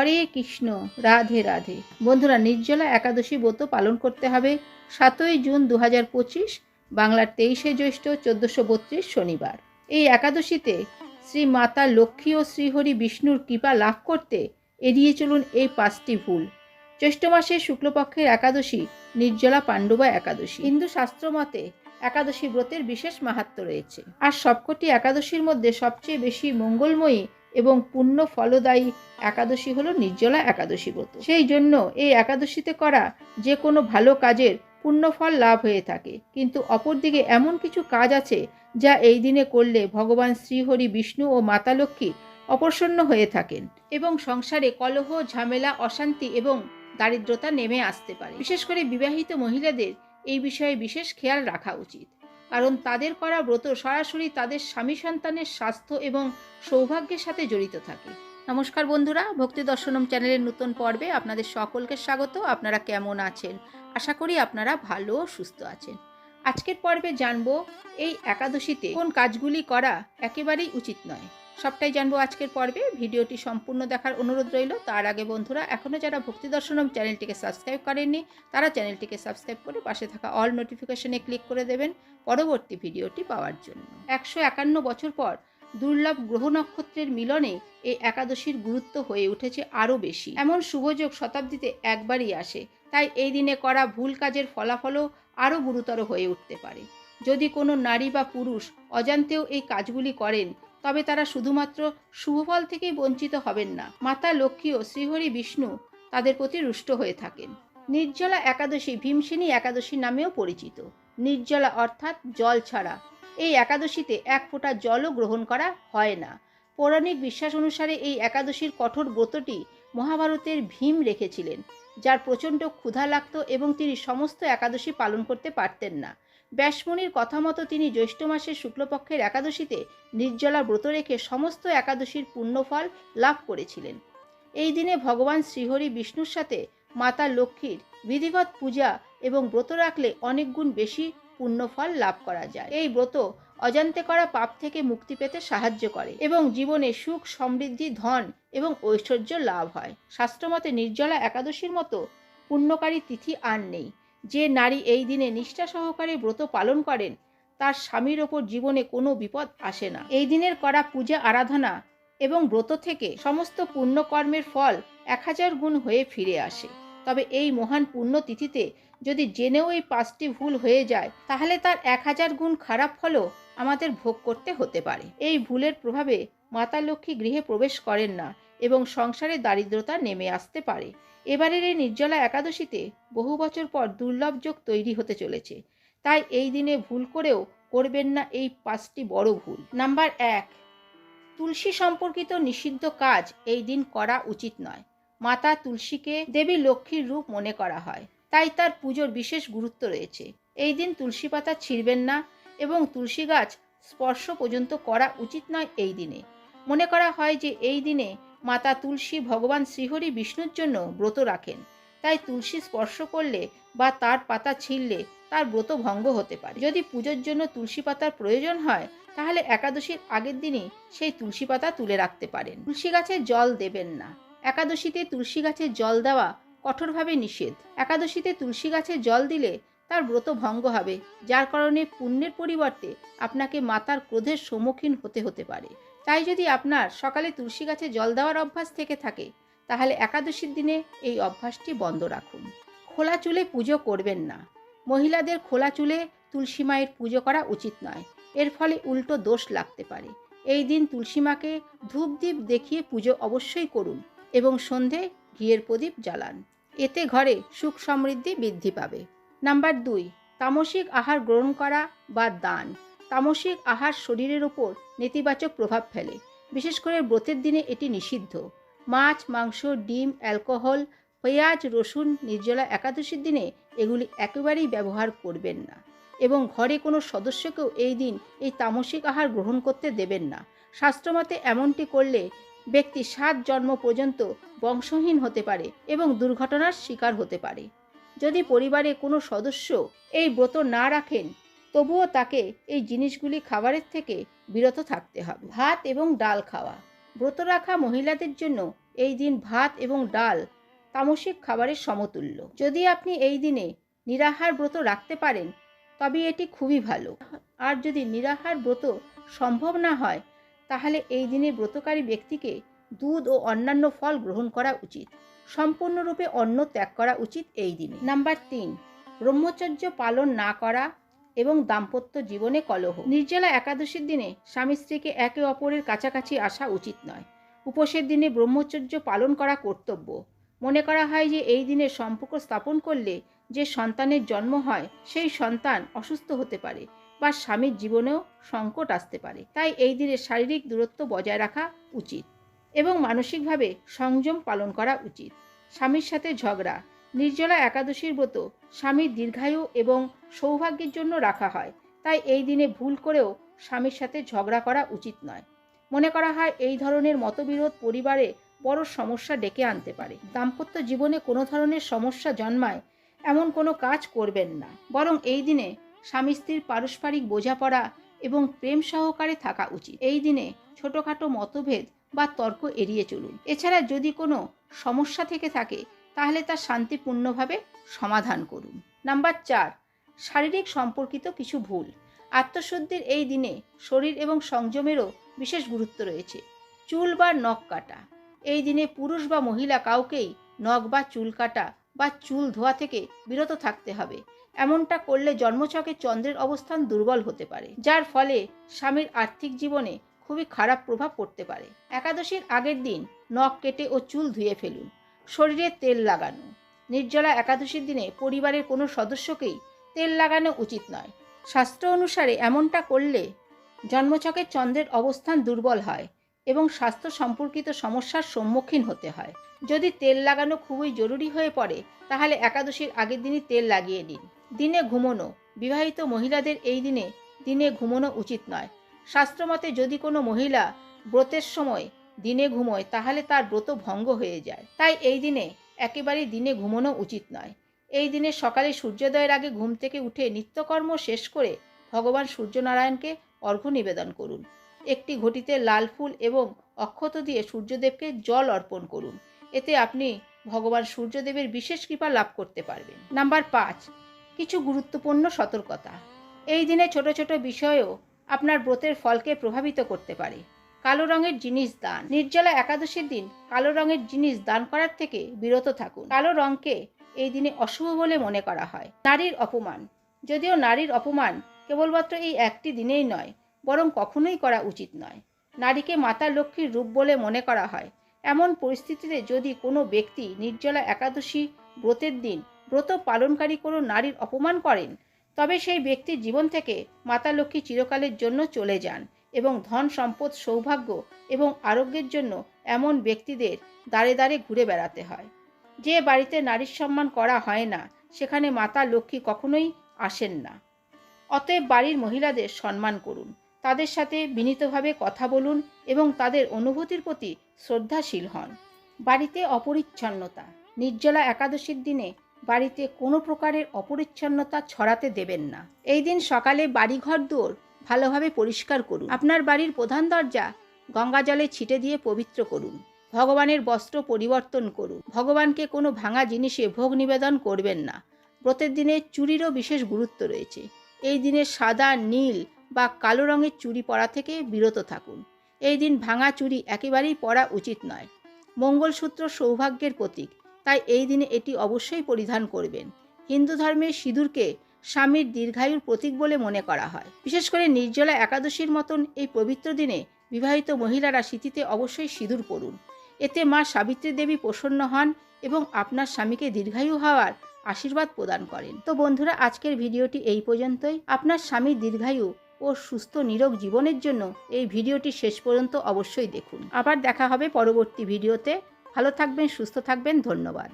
হরে কৃষ্ণ, রাধে রাধে। বন্ধুরা, নির্জলা একাদশী ব্রত পালন করতে হবে সাতই জুন দু হাজার পঁচিশ, বাংলার তেইশে জ্যৈষ্ঠ চোদ্দোশো বত্রিশ শনিবার। এই একাদশীতে শ্রী মাতা লক্ষ্মী ও শ্রীহরি বিষ্ণুর কৃপা লাভ করতে এড়িয়ে চলুন এই পাঁচটি ভুল। জ্যৈষ্ঠ মাসের শুক্লপক্ষের একাদশী, নির্জলা পাণ্ডবা একাদশী। হিন্দু শাস্ত্র মতে একাদশী ব্রতের বিশেষ মাহাত্ম রয়েছে। আর সবকটি একাদশীর মধ্যে সবচেয়ে বেশি মঙ্গলময়ী এবং পুণ্য ফলদায়ী একাদশী হলো নির্জলা একাদশী ব্রত। সেই জন্য এই একাদশীতে করা যে কোনো ভালো কাজের পুণ্যফল লাভ হয়ে থাকে। কিন্তু অপরদিকে এমন কিছু কাজ আছে যা এই দিনে করলে ভগবান শ্রীহরি বিষ্ণু ও মাতা লক্ষ্মী অপ্রসন্ন হয়ে থাকেন এবং সংসারে কলহ, ঝামেলা, অশান্তি এবং দারিদ্রতা নেমে আসতে পারে। বিশেষ করে বিবাহিত মহিলাদের এই বিষয়ে বিশেষ খেয়াল রাখা উচিত। কারণ তাদের করা ব্রত সরাসরি তাদের স্বামী সন্তানের স্বাস্থ্য এবং সৌভাগ্যের সাথে জড়িত থাকে। নমস্কার বন্ধুরা, ভক্তি দর্শনম চ্যানেলের নতুন পর্বে আপনাদের সকলকে স্বাগত। আপনারা কেমন আছেন? আশা করি আপনারা ভালো সুস্থ আছেন। আজকের পর্বে জানব এই একাদশীতে কোন কাজগুলি করা একেবারেই উচিত নয়। সবটাই জানব আজকের পর্বে। ভিডিওটি সম্পূর্ণ দেখার অনুরোধ রইল। তার আগে বন্ধুরা এখনও যারা ভক্তি দর্শনম চ্যানেলটিকে সাবস্ক্রাইব করেননি, তারা চ্যানেলটিকে সাবস্ক্রাইব করে পাশে থাকা অল নোটিফিকেশনে ক্লিক করে দেবেন পরবর্তী ভিডিওটি পাওয়ার জন্য। একশো একান্ন বছর পর দুর্লভ গ্রহ নক্ষত্রের মিলনে এই একাদশীর গুরুত্ব হয়ে উঠেছে আরও বেশি। এমন শুভযোগ শতাব্দীতে একবারই আসে, তাই এই দিনে করা ভুল কাজের ফলাফলও আরও গুরুতর হয়ে উঠতে পারে। যদি কোনো নারী বা পুরুষ অজান্তেও এই কাজগুলি করেন, তবে তারা শুধুমাত্র শুভফল থেকেই বঞ্চিত হবেন না। মাতা লক্ষ্মী ও শ্রীহরি বিষ্ণু তাদের প্রতি রুষ্ট হয়ে থাকেন। নির্জলা একাদশী ভীমসেনী একাদশী নামেও পরিচিত। নির্জলা অর্থাৎ জল ছাড়া এই একাদশীতে এক ফোঁটা জলও গ্রহণ করা হয় না। পৌরাণিক বিশ্বাস অনুসারে এই একাদশীর কঠোর ব্রতটি মহাভারতের ভীম রেখেছিলেন, যার প্রচণ্ড ক্ষুধা লাগত এবং তিনি সমস্ত একাদশী পালন করতে পারতেন না। ব্যাসমণির কথা মতো তিনি জ্যৈষ্ঠ মাসের শুক্লপক্ষের একাদশীতে নির্জলা ব্রত রেখে সমস্ত একাদশীর পুণ্যফল লাভ করেছিলেন। এই দিনে ভগবান শ্রীহরি বিষ্ণুর সাথে মাতা লক্ষ্মীর বিধিবৎ পূজা এবং ব্রত রাখলে অনেক গুণ বেশি পুণ্যফল লাভ করা যায়। এই ব্রত অজান্তে করা পাপ থেকে মুক্তি পেতে সাহায্য করে এবং জীবনে সুখ, সমৃদ্ধি, ধন এবং ঐশ্বর্য লাভ হয়। শাস্ত্রমতে নির্জলা একাদশীর মতো পুণ্যকারী তিথি আর নেই। যে নারী এই দিনে নিষ্ঠা সহকারে ব্রত পালন করেন, তার স্বামীর ওপর জীবনে কোনো বিপদ আসে না। এই দিনের করা পূজা, আরাধনা এবং ব্রত থেকে সমস্ত পুণ্যকর্মের ফল এক হাজার গুণ হয়ে ফিরে আসে। তবে এই মহান পুণ্য তিথিতে যদি জেনেও এই পাঁচটি ভুল হয়ে যায়, তাহলে তার এক হাজার গুণ খারাপ ফলও আমাদের ভোগ করতে হতে পারে। এই ভুলের প্রভাবে মাতা লক্ষ্মী গৃহে প্রবেশ করেন না এবং সংসারে দারিদ্রতা নেমে আসতে পারে। এবারের এই নির্জলা একাদশীতে বহু বছর পর দুর্লভ যোগ তৈরি হতে চলেছে। তাই এই দিনে ভুল করেও করবেন না এই পাঁচটি বড় ভুল। নাম্বার এক, তুলসী সম্পর্কিত নিষিদ্ধ কাজ এই দিন করা উচিত নয়। মাতা তুলসীকে দেবী লক্ষ্মীর রূপ মনে করা হয়। তাই তার পুজোর বিশেষ গুরুত্ব রয়েছে। এই দিন তুলসী পাতা ছিঁড়বেন না এবং তুলসী গাছ স্পর্শ পর্যন্ত করা উচিত নয় এই দিনে। মনে করা হয় যে এই দিনে মাতা তুলসী ভগবান শ্রীহরি বিষ্ণুর জন্য ব্রত রাখেন। তাই তুলসী স্পর্শ করলে বা তার পাতা ছিঁড়লে তার ব্রত ভঙ্গ হতে পারে। যদি পুজোর জন্য তুলসী পাতার প্রয়োজন হয়, তাহলে একাদশীর আগের দিনই সেই তুলসী পাতা তুলে রাখতে পারেন। তুলসী গাছে জল দেবেন না। একাদশীতে তুলসী গাছে জল দেওয়া কঠোরভাবে নিষেধ। একাদশীতে তুলসী গাছে জল দিলে তার ব্রত ভঙ্গ হবে, যার কারণে পুণ্যের পরিবর্তে আপনাকে মাতার ক্রোধের সম্মুখীন হতে হতে পারে। তাই যদি আপনার সকালে তুলসী গাছে জল দেওয়ার অভ্যাস থেকে থাকে, তাহলে একাদশীর দিনে এই অভ্যাসটি বন্ধ রাখুন। খোলা চুলে পুজো করবেন না। মহিলাদের খোলা চুলে তুলসী মায়ের পুজো করা উচিত নয়। এর ফলে উল্টো দোষ লাগতে পারে। এই দিন তুলসী মাকে ধূপ দ্বীপ দেখিয়ে পুজো অবশ্যই করুন। এবং সন্ধে ঘিয়ের প্রদীপ জ্বালান। এতে ঘরে সুখ সমৃদ্ধি বৃদ্ধি পাবে। নাম্বার দুই, তামসিক আহার গ্রহণ করা বা দান। তামসিক আহার শরীরের ওপর নেতিবাচক প্রভাব ফেলে। বিশেষ করে ব্রতের দিনে এটি নিষিদ্ধ। মাছ, মাংস, ডিম, অ্যালকোহল, পেঁয়াজ, রসুন, নির্জলা একাদশীর দিনে এগুলি একেবারেই ব্যবহার করবেন না এবং ঘরে কোনো সদস্যকেও এই দিন এই তামসিক আহার গ্রহণ করতে দেবেন না। শাস্ত্রমতে এমনটি করলে ব্যক্তি সাত জন্ম পর্যন্ত বংশহীন হতে পারে এবং দুর্ঘটনার শিকার হতে পারে। যদি পরিবারে কোনো সদস্য এই ব্রত না রাখেন, তবুও তাকে এই জিনিসগুলি খাবারের থেকে বিরত থাকতে হবে। ভাত এবং ডাল খাওয়া। ব্রত রাখা মহিলাদের জন্য এই দিন ভাত এবং ডাল তামসিক খাবারের সমতুল্য। যদি আপনি এই দিনে নিরাহার ব্রত রাখতে পারেন, তবে এটি খুবই ভালো। আর যদি নিরাহার ব্রত সম্ভব না হয় তাহলে এই দিনে ব্রতকারী ব্যক্তিকে দুধ ও অন্যান্য ফল গ্রহণ করা উচিত। সম্পূর্ণরূপে অন্ন ত্যাগ করা উচিত এই দিনে। নাম্বার তিন, ব্রহ্মচর্য পালন না করা এবং দাম্পত্য জীবনে কলহ। নির্জলা একাদশীর দিনে স্বামী স্ত্রীকে একে অপরের কাছাকাছি আসা উচিত নয়। উপোসের দিনে ব্রহ্মচর্য পালন করা কর্তব্য। মনে করা হয় যে এই দিনে সম্পর্ক স্থাপন করলে যে সন্তানের জন্ম হয়, সেই সন্তান অসুস্থ হতে পারে। বা স্বামীর জীবনেও সংকট আসতে পারে। তাই এই দিনে শারীরিক দূরত্ব বজায় রাখা উচিত এবং মানসিকভাবে সংযম পালন করা উচিত। স্বামীর সাথে ঝগড়া, নির্জলা একাদশীর ব্রত স্বামীর দীর্ঘায়ু এবং সৌভাগ্যের জন্য রাখা হয়। তাই এই দিনে ভুল করেও স্বামীর সাথে ঝগড়া করা উচিত নয়। মনে করা হয় এই ধরনের মতবিরোধ পরিবারে বড় সমস্যা ডেকে আনতে পারে। দাম্পত্য জীবনে কোনো ধরনের সমস্যা জন্মায় এমন কোনো কাজ করবেন না। বরং এই দিনে স্বামী স্ত্রীর পারস্পরিক বোঝাপড়া এবং প্রেম সহকারে থাকা উচিত। এই দিনে ছোটোখাটো মতভেদ বা তর্ক এড়িয়ে চলুন। এছাড়া যদি কোনো সমস্যা থেকে থাকে, তাহলে তা শান্তিপূর্ণভাবে সমাধান করুন। নাম্বার চার, শারীরিক সম্পর্কিত কিছু ভুল। আত্মশুদ্ধির এই দিনে শরীর এবং সংযমেরও বিশেষ গুরুত্ব রয়েছে। চুল বা নখ কাটা। এই দিনে পুরুষ বা মহিলা কাউকেই নখ বা চুল কাটা বা চুল ধোয়া থেকে বিরত থাকতে হবে। এমনটা করলে জন্মছকে চন্দ্রের অবস্থান দুর্বল হতে পারে, যার ফলে স্বামীর আর্থিক জীবনে খুবই খারাপ প্রভাব পড়তে পারে। একাদশীর আগের দিন নখ কেটে ও চুল ধুয়ে ফেলুন, শরীরে তেল লাগানো। নির্জলা একাদশীর দিনে পরিবারের কোনো সদস্যকেই তেল লাগানো উচিত নয়। শাস্ত্র অনুসারে এমনটা করলে জন্মছকের চন্দ্রের অবস্থান দুর্বল হয় এবং স্বাস্থ্য সম্পর্কিত সমস্যার সম্মুখীন হতে হয়। যদি তেল লাগানো খুবই জরুরি হয়ে পড়ে, তাহলে একাদশীর আগের দিনই তেল লাগিয়ে নিন। দিনে ঘুমোনো। বিবাহিত মহিলাদের এই দিনে দিনে ঘুমোনো উচিত নয়। শাস্ত্রমতে যদি কোনো মহিলা ব্রতের সময় দিনে ঘুমোয়, তাহলে তার ব্রত ভঙ্গ হয়ে যায়। তাই এই দিনে একেবারেই দিনে ঘুমোনো উচিত নয়। এই দিনে সকালে সূর্যোদয়ের আগে ঘুম থেকে উঠে নিত্যকর্ম শেষ করে ভগবান সূর্যনারায়ণকে অর্ঘ্য নিবেদন করুন। একটি ঘটিতে লাল ফুল এবং অক্ষত দিয়ে সূর্যদেবকে জল অর্পণ করুন। এতে আপনি ভগবান সূর্যদেবের বিশেষ কৃপা লাভ করতে পারবেন। নাম্বার পাঁচ, কিছু গুরুত্বপূর্ণ সতর্কতা। এই দিনে ছোট ছোট বিষয়ও আপনার ব্রতের ফলকে প্রভাবিত করতে পারে। কালো রঙের জিনিস দান। নির্জলা একাদশীর দিন কালো রঙের জিনিস দান করার থেকে বিরত থাকুন। কালো রঙকে এই দিনে অশুভ বলে মনে করা হয়। নারীর অপমান। যদিও নারীর অপমান কেবলমাত্র এই একটি দিনেই নয় বরং কখনোই করা উচিত নয়। নারীকে মাতা লক্ষ্মীর রূপ বলে মনে করা হয়। এমন পরিস্থিতিতে যদি কোনো ব্যক্তি নির্জলা একাদশী ব্রতের দিন ব্রত পালনকারী কোনো নারীর অপমান করেন, তবে সেই ব্যক্তির জীবন থেকে মাতা লক্ষ্মী চিরকালের জন্য চলে যান এবং ধন, সম্পদ, সৌভাগ্য এবং আরোগ্যের জন্য এমন ব্যক্তিদের দাঁড়ে দাঁড়ে ঘুরে বেড়াতে হয়। যে বাড়িতে নারীর সম্মান করা হয় না, সেখানে মাতা লক্ষ্মী কখনোই আসেন না। অতএব বাড়ির মহিলাদের সম্মান করুন। তাদের সাথে বিনীতভাবে কথা বলুন এবং তাদের অনুভূতির প্রতি শ্রদ্ধাশীল হন। বাড়িতে অপরিচ্ছন্নতা। নির্জলা একাদশীর দিনে বাড়িতে কোনো প্রকারের অপরিচ্ছন্নতা ছড়াতে দেবেন না। এই দিন সকালে বাড়িঘর দুয়ার ভালোভাবে পরিষ্কার করুন। আপনার বাড়ির প্রধান দরজা গঙ্গা জলে ছিটে দিয়ে পবিত্র করুন। ভগবানের বস্ত্র পরিবর্তন করুন। ভগবানকে কোনো ভাঙা জিনিসে ভোগ নিবেদন করবেন না। ব্রতের দিনে চুরিরও বিশেষ গুরুত্ব রয়েছে। এই দিনে সাদা, নীল বা কালো রঙের চুড়ি পরা থেকে বিরত থাকুন। এই দিন ভাঙা চুড়ি একেবারেই পরা উচিত নয়। মঙ্গলসূত্র সৌভাগ্যের প্রতীক, তাই এই দিনে এটি অবশ্যই পরিধান করবেন। হিন্দু ধর্মের সিঁদুরকে স্বামীর দীর্ঘায়ুর প্রতীক বলে মনে করা হয়। বিশেষ করে নির্জলা একাদশীর মতন এই পবিত্র দিনে বিবাহিত মহিলারা স্মৃতিতে অবশ্যই সিঁদুর পরুন। এতে মা সাবিত্রী দেবী প্রসন্ন হন এবং আপনার স্বামীকে দীর্ঘায়ু হওয়ার আশীর্বাদ প্রদান করেন। তো বন্ধুরা, আজকের ভিডিওটি এই পর্যন্তই। আপনার স্বামীর দীর্ঘায়ু ও সুস্থ নিরোগ জীবনের জন্য এই ভিডিওটি শেষ পর্যন্ত অবশ্যই দেখুন। আবার দেখা হবে পরবর্তী ভিডিওতে। ভালো থাকবেন, সুস্থ থাকবেন, ধন্যবাদ।